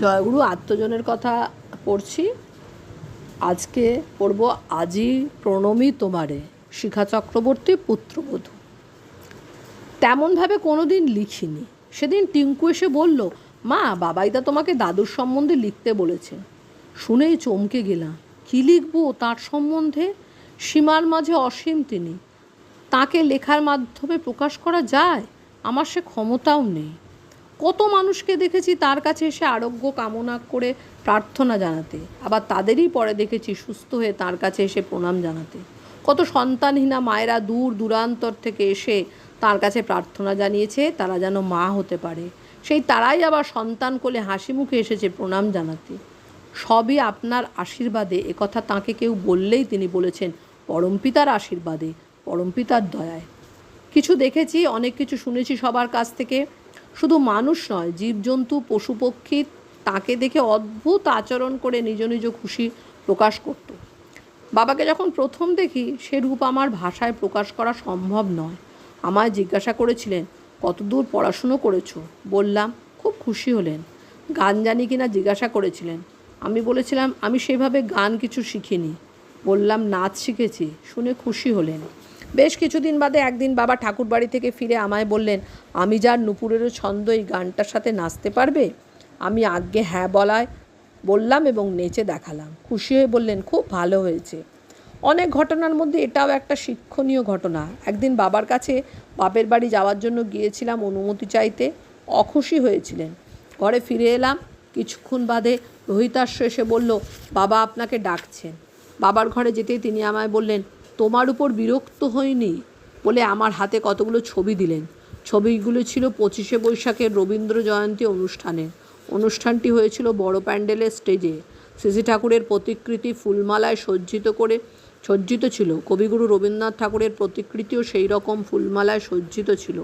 জয়গুরু আত্মজনের কথা পড়ছি। আজকে পড়ব আজি প্রণমী তোমারে, শিখা চক্রবর্তী পুত্রবধূ। তেমনভাবে কোনো দিন লিখিনি। সেদিন টিঙ্কু এসে বলল, মা বাবাইদা তোমাকে দাদুর সম্বন্ধে লিখতে বলেছে। শুনেই চমকে গেলাম। কী লিখব তার সম্বন্ধে? সীমার মাঝে অসীম তিনি। তাকে লেখার মাধ্যমে প্রকাশ করা যায়? আমার সে ক্ষমতাও নেই। কত মানুষকে দেখেছি তার কাছে এসে আরোগ্য কামনা করে প্রার্থনা জানাতে। আবার তাদেরই পরে দেখেছি সুস্থ হয়ে তার কাছে এসে প্রণাম জানাতে। কত সন্তানহীনা মায়েরা দূর দূরান্তর থেকে এসে তার কাছে প্রার্থনা জানিয়েছে, তারা যেন মা হতে পারে। সেই তারাই আবার সন্তান কোলে হাসি মুখে এসেছে প্রণাম জানাতে। সবই আপনার আশীর্বাদে একথা তাকে কেউ বললেই তিনি বলেছেন পরমপিতার আশীর্বাদে পরমপিতার দয়ায়। কিছু দেখেছি, অনেক কিছু শুনেছি সবার কাছ থেকে। শুধু মানুষ নয়, জীবজন্তু পশু পক্ষী তাকে দেখে অদ্ভুত আচরণ করে নিজ নিজ খুশি প্রকাশ করত। বাবাকে যখন প্রথম দেখি, সে রূপ আমার ভাষায় প্রকাশ করা সম্ভব নয়। আমায় জিজ্ঞাসা করেছিলেন, কতদূর পড়াশুনো করেছ? বললাম, খুব খুশি হলেন। গান জানি কিনা জিজ্ঞাসা করেছিলেন। আমি বলেছিলাম, আমি সেভাবে গান কিছু শিখিনি। বললাম, নাচ শিখেছি। শুনে খুশি হলেন। বেশ কিছুদিন বাদে একদিন বাবা ঠাকুর বাড়ি থেকে ফিরে আমায় বললেন, আমি যার নুপুরেরও ছন্দ এই গানটার সাথে নাচতে পারবে? আমি আজ্ঞে হ্যাঁ বলায় বললাম এবং নেচে দেখালাম। খুশি হয়ে বললেন, খুব ভালো হয়েছে। অনেক ঘটনার মধ্যে এটাও একটা শিক্ষণীয় ঘটনা। একদিন বাবার কাছে বাপের বাড়ি যাওয়ার জন্য গিয়েছিলাম অনুমতি চাইতে। অখুশি হয়েছিলেন। ঘরে ফিরে এলাম। কিছুক্ষণ বাদে রোহিতাশ্ব এসে বলল, বাবা আপনাকে ডাকছেন। বাবার ঘরে যেতেই তিনি আমায় বললেন তোমার উপর বিরক্ত হইনি বলে আমার হাতে কতগুলো ছবি দিলেন। ছবিগুলো ছিল পঁচিশে বৈশাখের রবীন্দ্র জয়ন্তী অনুষ্ঠানে। অনুষ্ঠানটি হয়েছিল বড় প্যান্ডেলের স্টেজে। শ্রী ঠাকুরের প্রতিকৃতি ফুলমালায় সজ্জিত করে সজ্জিত ছিল। কবিগুরু রবীন্দ্রনাথ ঠাকুরের প্রতিকৃতিও সেই রকম ফুলমালায় সজ্জিত ছিল।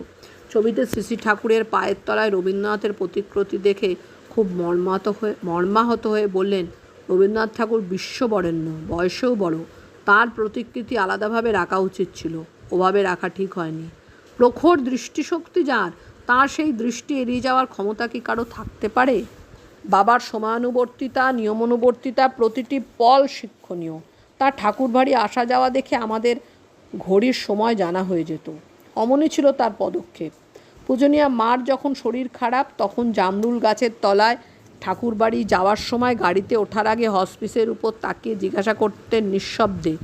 ছবিতে শ্রী ঠাকুরের পায়ের তলায় রবীন্দ্রনাথের প্রতিকৃতি দেখে খুব মর্মাহত হয়ে মর্মাহত হয়ে বললেন, রবীন্দ্রনাথ ঠাকুর বিশ্ববরেণ্য, বয়সেও বড়। তার প্রতিকৃতি আলাদাভাবে রাখা উচিত ছিল। ওভাবে রাখা ঠিক হয়নি। প্রখর দৃষ্টিশক্তি যার, তার সেই দৃষ্টি এড়িয়ে যাওয়ার ক্ষমতা কি কারও থাকতে পারে? বাবার সময়ানুবর্তিতা নিয়মানুবর্তিতা প্রতিটি পল শিক্ষণীয়। তার ঠাকুর বাড়ি আসা যাওয়া দেখে আমাদের ঘড়ির সময় জানা হয়ে যেত। অমনই ছিল তার পদক্ষেপ। পূজনীয়া মার যখন শরীর খারাপ, তখন জামরুল গাছের তলায় ঠাকুর বাড়ি যাওয়ার সময় গাড়িতে ওঠার আগে হসপিসের উপর তাকিয়ে জিজ্ঞাসা করতেন নিঃশব্দে,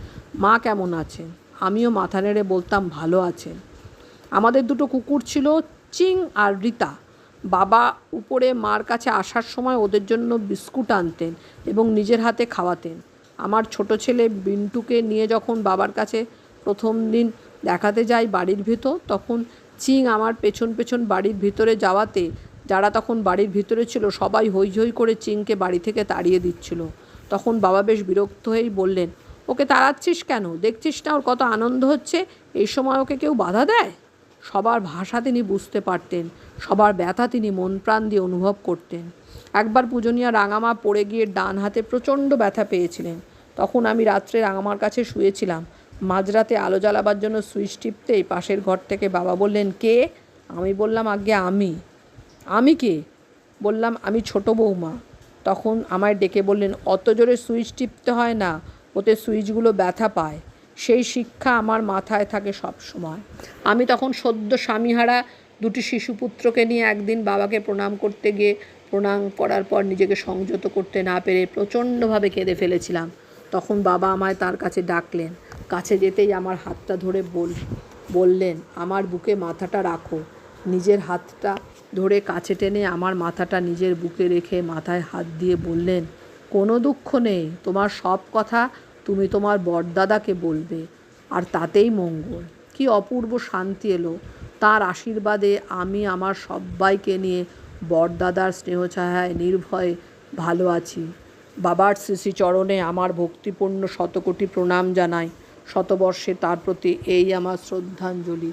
মা কেমন আছেন? আমিও মাথা নেড়ে বলতাম, ভালো আছেন। আমাদের দুটো কুকুর ছিল, চিং আর রিতা। বাবা উপরে মার কাছে আসার সময় ওদের জন্য বিস্কুট আনতেন এবং নিজের হাতে খাওয়াতেন। আমার ছোট ছেলে বিন্টুকে নিয়ে যখন বাবার কাছে প্রথম দিন দেখাতে যাই বাড়ির ভেতর, তখন চিং আমার পেছন পেছন বাড়ির ভিতরে যাওয়াতে যারা তখন বাড়ির ভিতরে ছিল সবাই হই হই করে চিংকে বাড়ি থেকে তাড়িয়ে দিচ্ছিল। তখন বাবা বেশ বিরক্ত হয়েই বললেন, ওকে তাড়াচ্ছিস কেন? দেখছিস না ওর কত আনন্দ হচ্ছে? এই সময় ওকে কেউ বাধা দেয়? সবার ভাষা তিনি বুঝতে পারতেন, সবার ব্যথা তিনি মন প্রাণ দিয়ে অনুভব করতেন। একবার পূজনীয়া রাঙামা পড়ে গিয়ে ডান হাতে প্রচণ্ড ব্যথা পেয়েছিলেন। তখন আমি রাত্রে রাঙামার কাছে শুয়েছিলাম। মাঝরাতে আলো জ্বালাবার জন্য সুইচ টিপতেই পাশের ঘর থেকে বাবা বললেন, কে? আমি বললাম, আগে আমি। আমি কে? বললাম, আমি ছোট বৌমা। তখন আমায় ডেকে বললেন, অত জোরে সুইচ টিপতে হয় না, ওতে সুইচগুলো ব্যথা পায়। সেই শিক্ষা আমার মাথায় থাকে সব সময় আমি তখন সদ্য স্বামীহারা দুটি শিশুপুত্রকে নিয়ে একদিন বাবাকে প্রণাম করতে গিয়ে, প্রণাম করার পর নিজেকে সংযত করতে না পেরে প্রচণ্ডভাবে কেঁদে ফেলেছিলাম। তখন বাবা আমায় তার কাছে ডাকলেন। কাছে যেতেই আমার হাতটা ধরে বল, বললেন, আমার বুকে মাথাটা রাখো। নিজের হাতটা ধরে কাছে টেনে আমার মাথাটা নিজের বুকে রেখে মাথায় হাত দিয়ে বললেন, কোনো দুঃখ নেই, তোমার সব কথা তুমি তোমার বরদাদাকে বলবে, আর তাতেই মঙ্গল। কি অপূর্ব শান্তি এলো। তার আশীর্বাদে আমি আমার সব্বাইকে নিয়ে বরদাদার স্নেহছায়ায় নির্ভয়ে ভালো আছি। বাবার শ্রী চরণে আমার ভক্তিপূর্ণ শতকোটি প্রণাম জানাই। শতবর্ষে তার প্রতি এই আমার শ্রদ্ধাঞ্জলি।